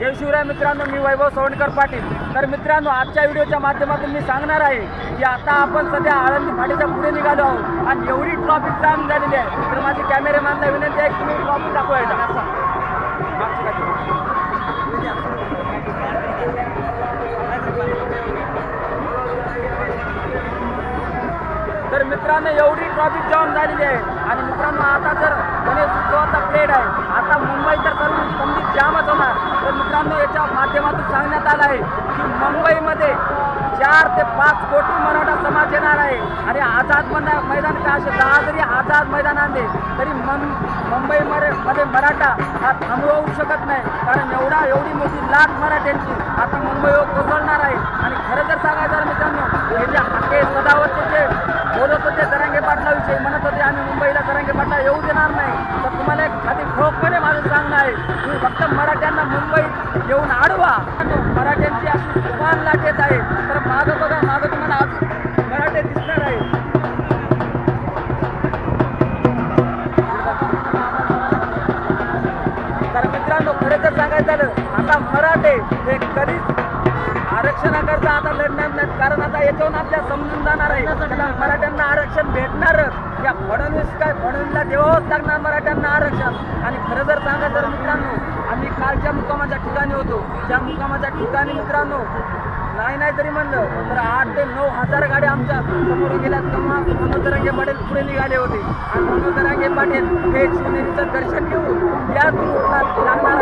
जय शिवराय मित्रांनो मी वैभव सवणकर पाटील. तर मित्रांनो आजच्या व्हिडिओच्या माध्यमातून मी सांगणार आहे की आता आपण सध्या आळंदी फाटीच्या पुढे निघालो आहोत आणि एवढी ट्रॉफिक जाम झालेली आहे. तर माझी कॅमेरेमॅनला विनंती आहे की तुम्ही ट्रॉफिक दाखवायला. तर मित्रांनो एवढी ट्रॉफिक जाम झालेली आहे. आणि मित्रांनो आता जर गणेश उत्सवाचा प्लेट आहे आता मुंबई तर सर्व संगीत जामच मित्रांनो याच्या माध्यमातून सांगण्यात आलं आहे की मुंबईमध्ये चार ते पाच कोटी मराठा समाज येणार आहे. आणि आझाद मैदा- मैदान का असे दहा जरी आझाद मैदान आणले तरी मं मुंबईमध्ये मध्ये मराठा हा थांबवू शकत नाही. कारण एवढा एवढी मोठी लाट मराठ्यांची आता मुंबईवर हो कोसळणार आहे. आणि खरं जर सांगायचं झालं मित्रांनो हे जे हाके सदावत बोलत होते जरांगे पाटलाविषयी म्हणत होते आम्ही मुंबईला जरांगे पाटला येऊ देणार नाही. तर तुम्हाला एक खाली ठोकपणे माझं सांगणं आहे. तुम्ही फक्त मुंबईत येऊन आडवा. मराठ्यांची अशी तुफान लाट येत आहे. तर मागं बघा मागं तुम्हाला अजून मराठे दिसणार आहे तर मित्रांनो खरं तर सांगायचं झालं आता मराठे हे कधीच आरक्षणाकरता आता लढणार नाहीत. कारण आता याच्यावरून आपल्या समजून जाणार आहे. मराठ्यांना आरक्षण भेटणारच. या फडणवीस काय फडणवीसला देवावंच लागणार मराठ्यांना आरक्षण. आणि खरं जर सांगायचं मित्रांनो काल कालच्या मुकामाच्या ठिकाणी होतो. त्या मुकामाच्या ठिकाणी मित्रांनो नाही नाही तरी म्हणलं तर आठ ते नऊ हजार गाड्या आमच्यासमोर गेल्या. तेव्हा मनोज पाटील पुढे निघाले होते. आणि मनोज पाटील हे शिवनेरीचं दर्शन घेऊन या ग्रुपला लागणार